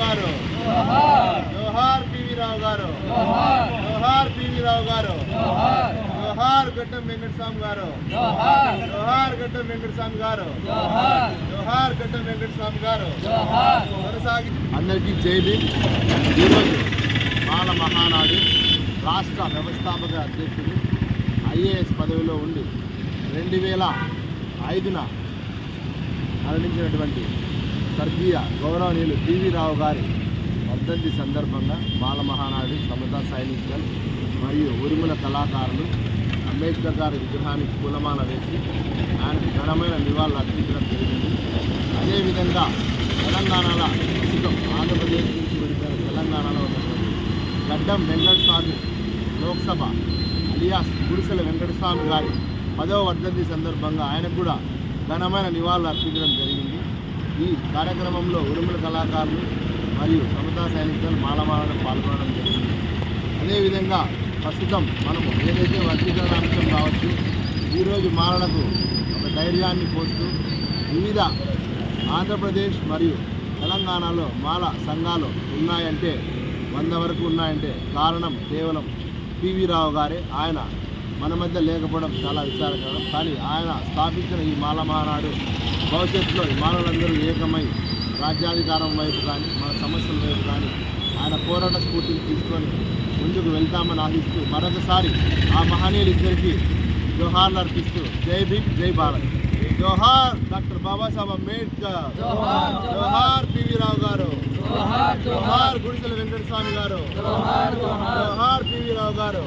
గారు? జోహార్. పివి రావు గారు? జోహార్. పివి రావు గారు? జోహార్. గడ్డం వెంకటస్వామి గారు? జోహార్. గడ్డం వెంకటస్వామి గారు? జోహార్. గడ్డం వెంకటస్వామి గారు? కొనసాగి అందరికీ జై భీమ్. ఈరోజు బాల మహానాడు రాష్ట్ర వ్యవస్థాపక అధ్యక్షుడు ఐఏఎస్ పదవిలో ఉండి రెండు వేల ఐదున మరణించినటువంటి స్వర్గీయ గౌరవనీయులు పివి రావు గారి వర్ధంతి సందర్భంగా బాల మహానాడు సమతా సైనికులు మరియు ఉరుముల కళాకారులు అంబేద్కర్ గారి విగ్రహానికి పూలమాల వేసి ఆయనకు ఘనమైన నివాళులు అర్పించడం జరిగింది. అదేవిధంగా తెలంగాణలో ప్రస్తుతం ఆంధ్రప్రదేశ్ నుంచి విడిపోయిన తెలంగాణలో ఉన్నటువంటి గడ్డం వెంకటస్వామి లోక్సభ అలియాస్ గుడిసెల వెంకటస్వామి గారి పదవ వర్ధంతి సందర్భంగా ఆయనకు కూడా ఘనమైన నివాళులు అర్పించడం జరిగింది. ఈ కార్యక్రమంలో ఉరుముల కళాకారులు మరియు సమతా సైనికులు మాలమాలను పాల్గొనడం జరిగింది. అదేవిధంగా ప్రస్తుతం మనము ఏదైతే వర్గీకరణ అంశం కావచ్చు ఈరోజు మాలలకు ఒక ధైర్యాన్ని పోస్తూ వివిధ ఆంధ్రప్రదేశ్ మరియు తెలంగాణలో మాల సంఘాలు ఉన్నాయంటే వంద వరకు ఉన్నాయంటే కారణం కేవలం పివి రావు గారే. ఆయన మన మధ్య లేకపోవడం చాలా విచారకరం. కానీ ఆయన స్థాపించిన ఈ మాల మహానాడు భవిష్యత్తులో మానవులందరూ ఏకమై రాజ్యాధికారం వైపు కానీ మన సమస్యల వైపు కానీ ఆయన పోరాట స్ఫూర్తిని తీసుకొని ముందుకు వెళ్తామని ఆశిస్తూ మరొకసారి ఆ మహనీయులిద్దరికీ జోహార్లు అర్పిస్తూ జై భీమ్ జై భారత్. జోహార్ డాక్టర్ బాబాసాహెబ్ అంబేద్కర్. జోహార్ పివి రావు గారు. జోహార్ గుడిసెల వెంకటస్వామి గారు. జోహార్ పివి రావు గారు.